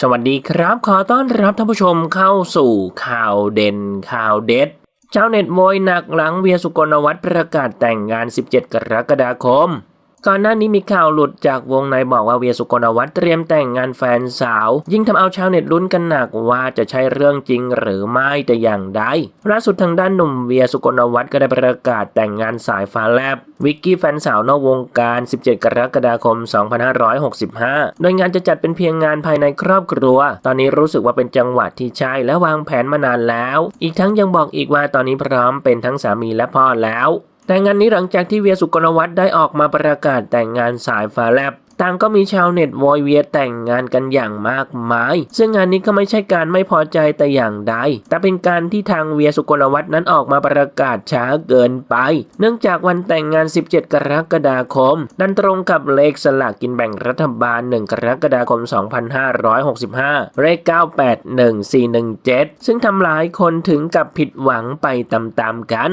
สวัสดีครับ ขอต้อนรับท่านผู้ชมเข้าสู่ข่าวเด่นข่าวเด็ดเจ้าเน็ตโวยหนักหลังเวียสุกลวัฒน์ประกาศแต่งงาน 17 กรกฎาคม ก่อนหน้านี้มีข่าวหลุดจากวงในบอกว่าเวียสุกลวัฒน์เตรียมแต่งงานแฟนสาว ยิ่งทำเอาชาวเน็ตลุ้นกันหนักว่าจะใช่เรื่องจริงหรือไม่แต่อย่างใดล่าสุดทางด้านหนุ่มเวียสุกลวัฒน์ก็ได้ประกาศแต่งงานสายฟ้าแลบ วิกกี้แฟนสาวนอกวงการ 17 กรกฎาคม 2565 โดยงานจะจัดเป็นเพียงงานภายในครอบครัว ตอนนี้รู้สึกว่าเป็นจังหวะที่ใช่และวางแผนมานานแล้ว อีกทั้งยังบอกอีกว่าตอนนี้พร้อมเป็นทั้งสามีและพ่อแล้ว แต่งานนี้หลังจากที่เวียสุกลวัฒน์ได้ออกมาประกาศแต่งงานสายฟ้าแลบต่างก็มีชาวเน็ตโวยเวียแต่งงานกันอย่างมากมาย ซึ่งงานนี้ก็ไม่ใช่การไม่พอใจแต่อย่างใด แต่เป็นการที่ทางเวียสุกลวัฒน์นั้นออกมาประกาศช้าเกินไป เนื่องจากวันแต่งงาน 17 กรกฎาคม นั้นตรงกับเลขสลากกินแบ่งรัฐบาล 1 กรกฎาคม 2565 เลข 981417 ซึ่งทำหลายคนถึงกับผิดหวังไปตามๆกัน